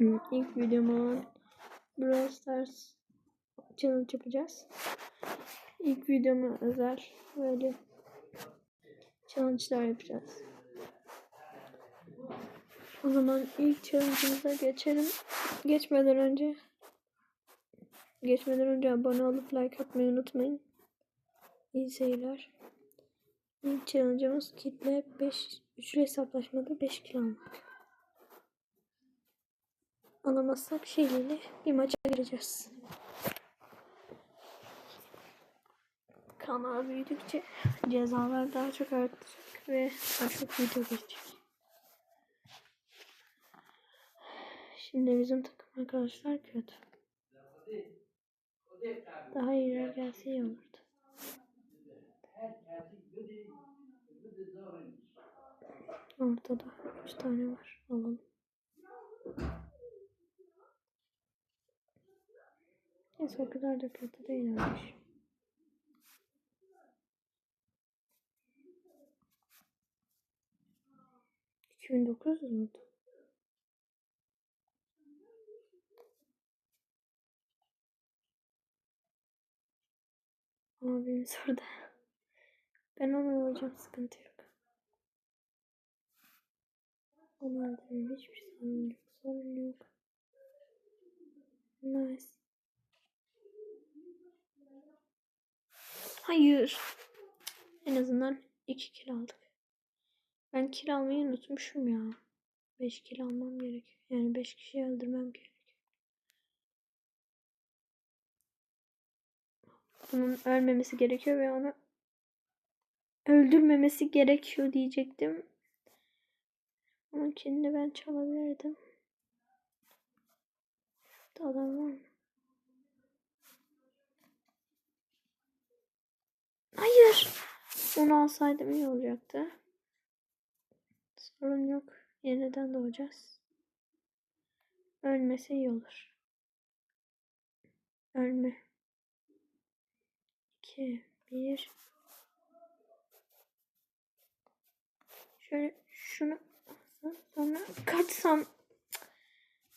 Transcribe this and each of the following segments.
Hmm, İlk videom olan Brawl Stars challenge yapacağız. İlk videoma özel böyle challenge'lar yapacağız. O zaman ilk challenge'ımıza geçelim. Geçmeden önce geçmeden önce abone olup like atmayı unutmayın. İyi seyirler. İlk challenge'ımız kitle 5 üçlü hesaplaşmada 5 kilo almak. Alamazsak şeyliyle bir maça gireceğiz. Kanal büyüdükçe cezalar daha çok artacak ve daha çok video gelecek. Şimdi bizim takım arkadaşlar kötü. Daha iyiler gelse iyi olurdu. Ortada 3 tane var. Alalım. Neyse o kadar da kötü değilmiş. İki bin dokuz yüz müydü? Abimiz orada. Ben onu alacağım sıkıntı yok. Onu alırım hiçbir sorun yok. Sorun yok. Nice. Hayır. En azından 2 kilo aldık. Ben kilo almayı unutmuşum ya. 5 kilo almam gerekiyor. Yani 5 kişiyi öldürmem gerekiyor. Bunun ölmemesi gerekiyor ve onu öldürmemesi gerekiyor diyecektim. Onun kendini ben çalabilirdim. Şurada var mı? Hayır. Onu alsaydım iyi olacaktı. Sorun yok. Yeniden doğacağız. Ölmese iyi olur. Ölme. 2, 1. Şöyle şunu sonra kaçsam.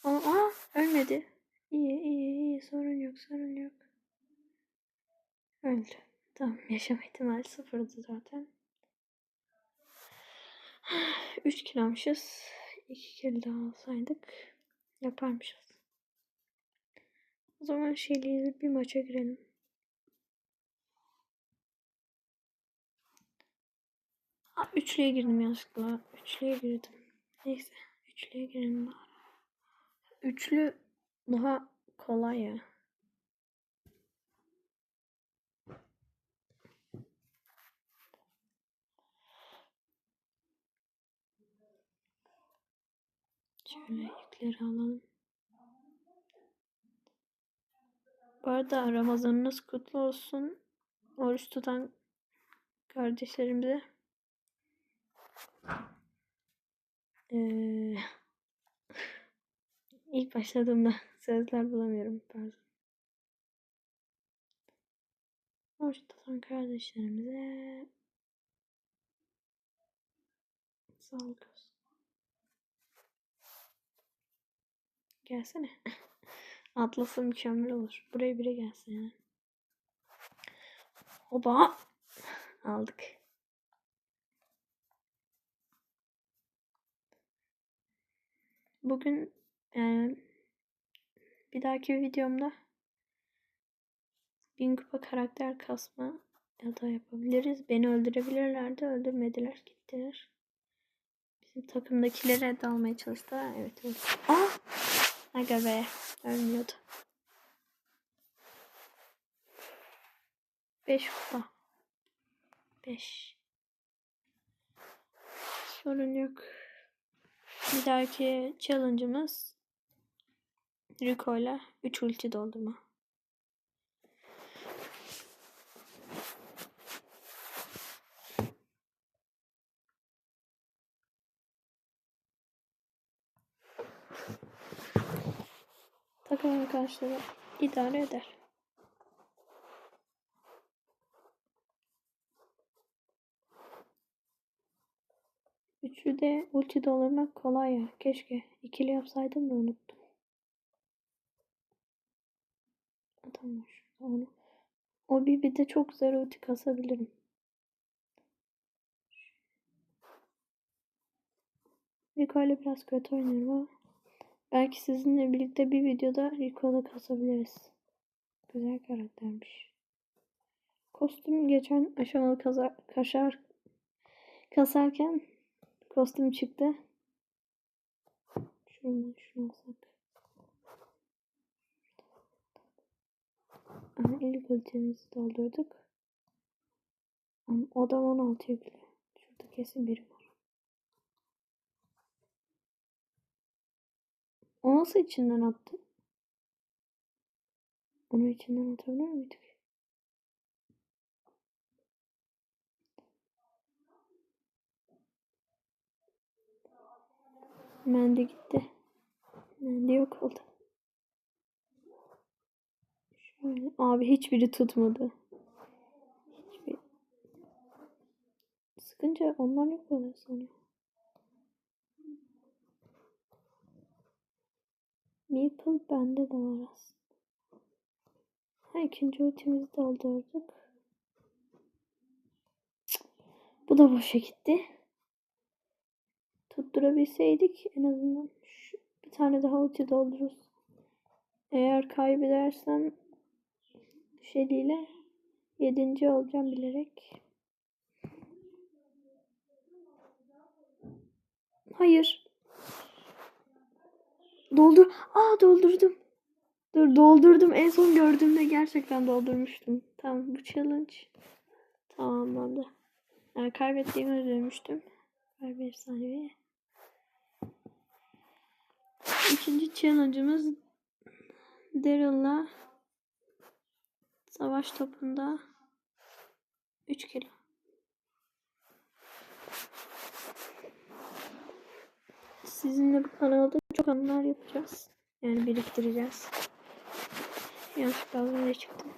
Aa ölmedi. İyi iyi iyi sorun yok sorun yok. Öldü. Tamam yaşam ihtimali sıfırdı zaten. 3 kilo almışız. 2 kilo daha alsaydık yaparmışız. O zaman şeyliği bir maça girelim. Aa, üçlüye girdim yanlışlıkla. Üçlüye girdim. Neyse. Üçlüye girelim bari. Üçlü daha kolay ya. Şöyle yükleri alalım. Bu arada Ramazanınız kutlu olsun. Oruç tutan kardeşlerimize. Ee, ilk başladığımda sözler bulamıyorum. Pardon. Oruç tutan kardeşlerimize sağlık olsun. Gelsene. Atlasa mükemmel olur. Buraya biri gelsin yani. Hoba. Aldık. Bugün yani bir dahaki videomda bin kupa karakter kasma ya da yapabiliriz. Beni öldürebilirlerdi. Öldürmediler. Gittiler. Bizim takımdakilere dalmaya çalıştılar. Evet. evet. Aa! Aga be. Ölmüyordu. 5 kupa. 5. Sorun yok. Bir dahaki challenge'ımız Rico ile 3 ulti doldurma. Bunun karşılığı idare eder. Üçü de ulti doldurmak kolay ya. Keşke ikili yapsaydım da unuttum. Adam var onu. O bir de çok güzel ulti kasabilirim. Rico ile biraz kötü oynuyorum ama belki sizinle birlikte bir videoda Rico'da kasabiliriz. Güzel karaktermiş. Kostüm geçen aşamalı kaza, kaşar kasarken kostüm çıktı. Şunu şunu alsak. Aha, ilk ultimizi doldurduk. Ama Adam 16 yüklü. Şurada kesin biri var. O nasıl içinden attı? Onu içinden atabilir miydik? Mendi gitti. Mendi yok oldu. Şöyle. Abi hiçbiri tutmadı. Hiçbir. Sıkınca onlar yok oluyor sonra. Maple bende de var aslında. Ha, ikinci ultimizi doldurduk. Bu da boşa gitti. Tutturabilseydik en azından şu, bir tane daha ulti doldururuz. Eğer kaybedersem Shelly ile yedinci olacağım bilerek. Hayır. Doldur. Aa doldurdum. Dur doldurdum. En son gördüğümde gerçekten doldurmuştum. Tamam bu challenge tamamlandı. Yani kaybettiğimi üzülmüştüm. Ver bir saniye. İkinci challenge'ımız Daryl'la savaş topunda 3 kilo. Sizinle bu kanalda çok anılar yapacağız. Yani biriktireceğiz. Yanlışlıkla az önce çıktım.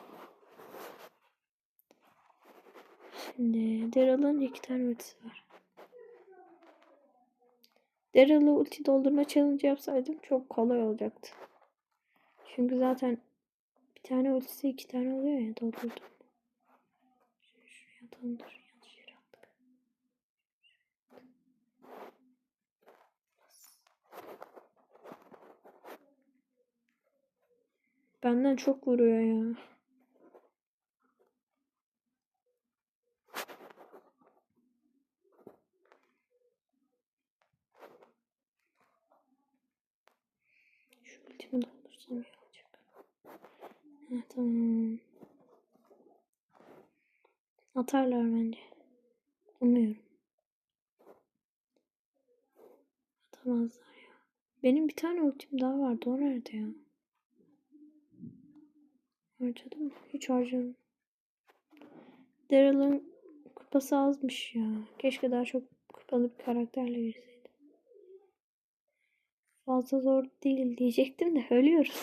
Şimdi Daryl'ın iki tane ultisi var. Daryl'ı ulti doldurma challenge yapsaydım çok kolay olacaktı. Çünkü zaten bir tane ultisi iki tane oluyor ya doldurdum. Şuraya atalım dur. Yanlış yere attık. Benden çok vuruyor ya. Şu ultimi doldursam iyi olacak. Ha, tamam. Atarlar bence. Umuyorum. Atamazlar ya. Benim bir tane ultim daha vardı. O nerede ya? Harcadım? Hiç harcadım. Daryl'ın kupası azmış ya. Keşke daha çok kupalı bir karakterle girseydi. Fazla zor değil diyecektim de ölüyoruz.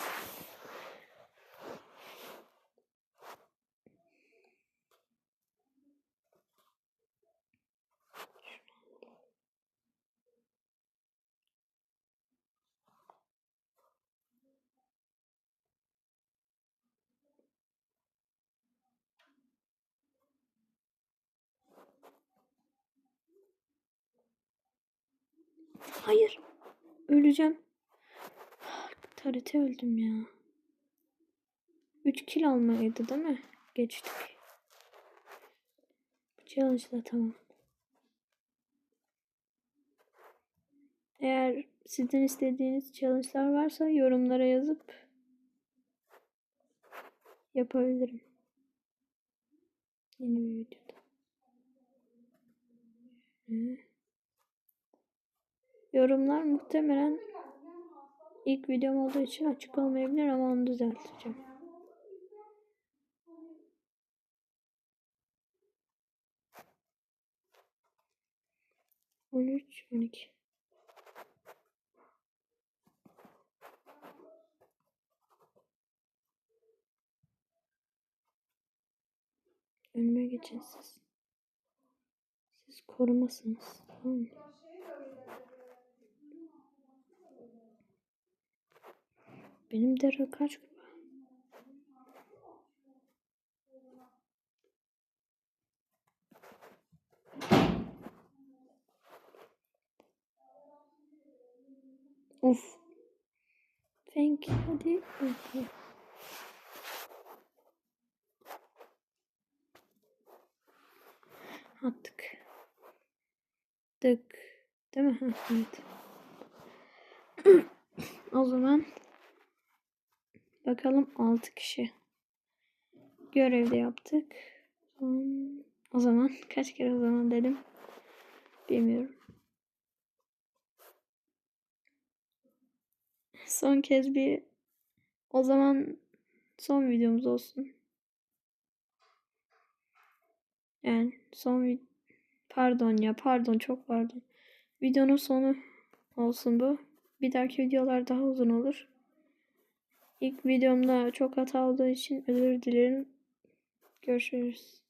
Hayır. Öleceğim. Tarete öldüm ya. 3 kill almaydı değil mi? Geçtik. Challenge da tamam. Eğer sizden istediğiniz challenge'lar varsa yorumlara yazıp yapabilirim. Yeni bir videoda. Hı. Yorumlar muhtemelen ilk videom olduğu için açık olmayabilir ama onu düzelteceğim. On üç, on iki. Önüme geçin siz. Siz korumasınız. Tamam mı? Benim dere kaç kupa? Uf. Thank you. Hadi. Hadi. Attık. Tık. Değil mi? Evet. o zaman bakalım 6 kişi. Görevde yaptık. O zaman kaç kere o zaman dedim. Bilmiyorum. Son kez bir o zaman son videomuz olsun. Yani son pardon ya pardon çok pardon. Videonun sonu olsun bu. Bir dahaki videolar daha uzun olur. İlk videomda çok hata olduğu için özür dilerim. Görüşürüz.